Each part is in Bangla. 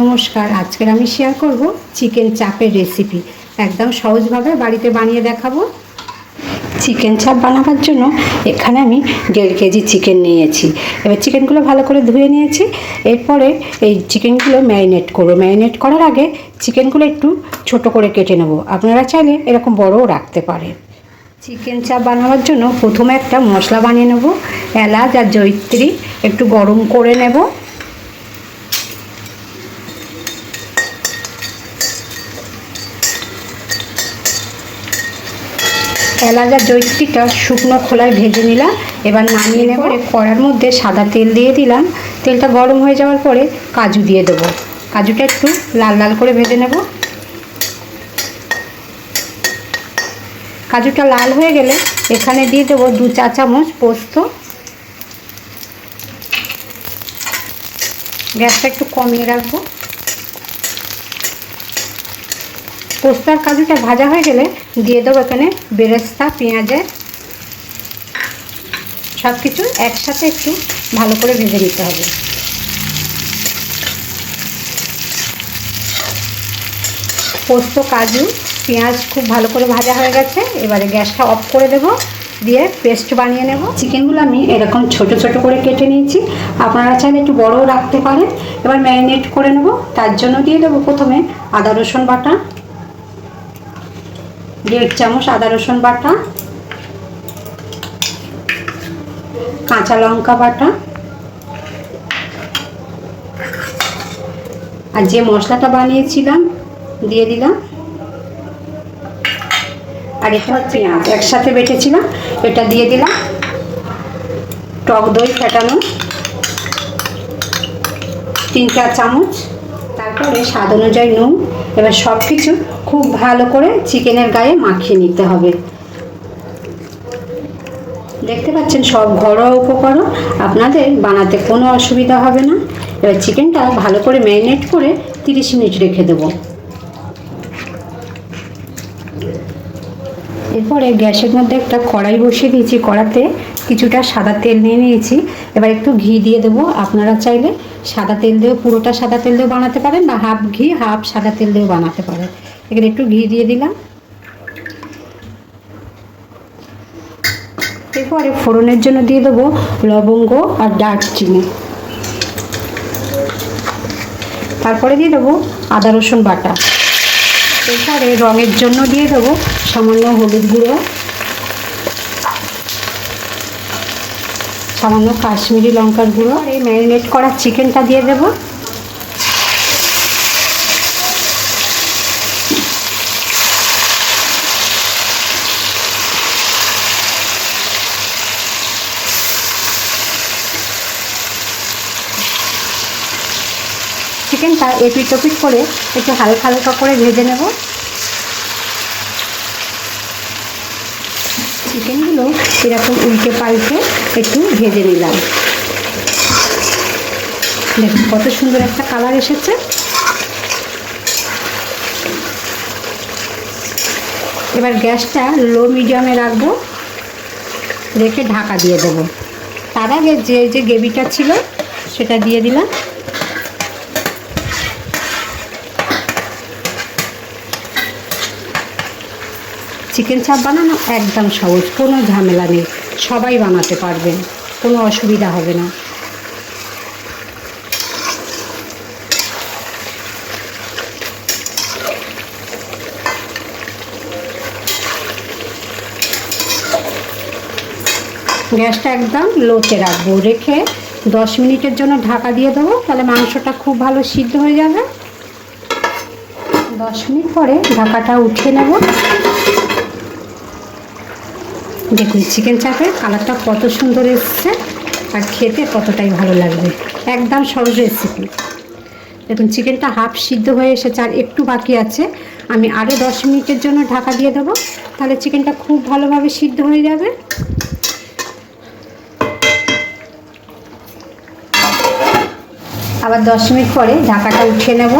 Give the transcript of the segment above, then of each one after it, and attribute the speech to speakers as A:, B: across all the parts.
A: নমস্কার, আজকের আমি শেয়ার করব চিকেন চাপের রেসিপি একদম সহজভাবে বাড়িতে বানিয়ে দেখাবো। চিকেন চাপ বানাবার জন্য এখানে আমি দেড় কেজি চিকেন নিয়েছি। এবার চিকেনগুলো ভালো করে ধুয়ে নিয়েছি। এরপরে এই চিকেনগুলো ম্যারিনেট করব। ম্যারিনেট করার আগে চিকেনগুলো একটু ছোট করে কেটে নেব। আপনারা চাইলে এরকম বড়ও রাখতে পারেন। চিকেন চাপ বানাবার জন্য প্রথমে একটা মশলা বানিয়ে নেব। এলাচ আর জৈত্রী একটু গরম করে নেব। এলাচ আর জৈত্রীটা শুকনো খোলায় ভেজে নিলাম। এবার নামিয়ে নেব। কড়ার মধ্যে সাদা তেল দিয়ে দিলাম। তেলটা গরম হয়ে যাওয়ার পরে কাজু দিয়ে দেবো। কাজুটা একটু লাল লাল করে ভেজে নেব। কাজুটা লাল হয়ে গেলে এখানে দিয়ে দেবো দু চা চামচ পোস্ত। গ্যাসটা একটু কমিয়ে রাখব। পোস্ত আর কাজুটা ভাজা হয়ে গেলে দিয়ে দেবো এখানে বেরেস্তা পেঁয়াজের সব কিছু একসাথে একটু ভালো করে ভেজে নিতে হবে। পোস্ত, কাজু, পেঁয়াজ খুব ভালো করে ভাজা হয়ে গেছে। এবারে গ্যাসটা অফ করে দেবো, দিয়ে পেস্ট বানিয়ে নেব। চিকেনগুলো আমি এরকম ছোট ছোট করে কেটে নিয়েছি। আপনারা চাইলে একটু বড়ও রাখতে পারেন। এবার ম্যারিনেট করে নেব। তার জন্য দিয়ে দেবো প্রথমে আদা রসুন বাটা। দেড় চামচ আদা রসুন বাটা, কাঁচা লঙ্কা বাটা আর যে মশলাটা বানিয়েছিলাম, দিয়ে দিলাম। আর এটা পেঁয়াজ, একসাথে বেটেছিলাম, এটা দিয়ে দিলাম। টক দই ফেটানো। তিন চার চামচ, তারপরে স্বাদ অনুযায়ী নুন। এবার সব কিছু খুব ভালো করে চিকেনের গায়ে মাখিয়ে নিতে হবে। দেখতে পাচ্ছেন সব ঘরোয়া উপকরণ, আপনাদের বানাতে কোনো অসুবিধা হবে না। এবার চিকেনটা ভালো করে ম্যারিনেট করে তিরিশ মিনিট রেখে দেবো। এরপরে গ্যাসের মধ্যে একটা কড়াই বসিয়ে দিয়েছি। কড়াতে কিছুটা সাদা তেল নিয়ে নিয়েছি। এবার একটু ঘি দিয়ে দেবো। আপনারা চাইলে সাদা তেল দিয়েও, পুরোটা সাদা তেল দিয়েও বানাতে পারেন বা হাফ ঘি, হাফ সাদা তেল দিয়েও বানাতে পারেন। এখানে একটু ঘি দিয়ে দিলাম। এরপরে ফোড়নের জন্য দিয়ে দেবো লবঙ্গ আর দারচিনি। তারপরে দিয়ে দেবো আদা, রসুন বাটা। এরপরে রঙের জন্য দিয়ে দেবো সামান্য হলুদ গুঁড়ো। সামান্য কাশ্মীরি লঙ্কার গুঁড়ো আর এই ম্যারিনেট করা চিকেনটা দিয়ে দেবো। চিকেনটা এপিট ওপিট করে একটু হালকা হালকা করে ভেজে নেব। চিকেনগুলো এরকম উল্টে পাল্টে একটু ভেজে নিলাম। দেখুন কত সুন্দর একটা কালার এসেছে। এবার গ্যাসটা লো মিডিয়ামে রাখব, রেখে ঢাকা দিয়ে দেবো। তার আগে যে যে গ্রেভিটা ছিল, সেটা দিয়ে দিলাম। চিকেন চাপ বানানো একদম সহজ, কোনো ঝামেলা নেই, সবাই বানাতে পারবেন কোনো অসুবিধা হবে না। গ্যাসটা একদম লোতে রাখব, রেখে দশ মিনিটের জন্য ঢাকা দিয়ে দেবো, তাহলে মাংসটা খুব ভালো সিদ্ধ হয়ে যাবে। দশ মিনিট পরে ঢাকাটা উঠিয়ে নেব। দেখুন চিকেন চাপের কালারটা কত সুন্দর এসছে আর খেতে কতটাই ভালো লাগবে। একদম সহজ রেসিপি দেখুন চিকেনটা হাফ সিদ্ধ হয়ে এসেছে আর একটু বাকি আছে। আমি আরও দশ মিনিটের জন্য ঢাকা দিয়ে দেবো। তাহলে চিকেনটা খুব ভালোভাবে সিদ্ধ হয়ে যাবে। আবার দশ মিনিট পরে ঢাকাটা উঠিয়ে নেব।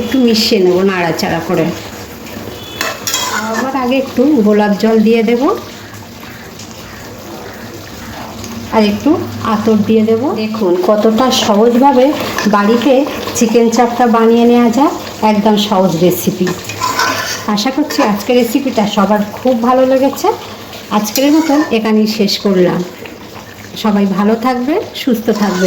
A: একটু মিশিয়ে নেব নাড়াচাড়া করে। আবার আগে একটু গোলাপ জল দিয়ে দেব। আর একটু আতর দিয়ে দেব। দেখুন কতটা সহজভাবে বাড়িতে চিকেন চাপটা বানিয়ে নেওয়া যায়, একদম সহজ রেসিপি আশা করছি আজকের রেসিপিটা সবার খুব ভালো লেগেছে। আজকের মতন এখানেই শেষ করলাম। সবাই ভালো থাকবে সুস্থ থাকবে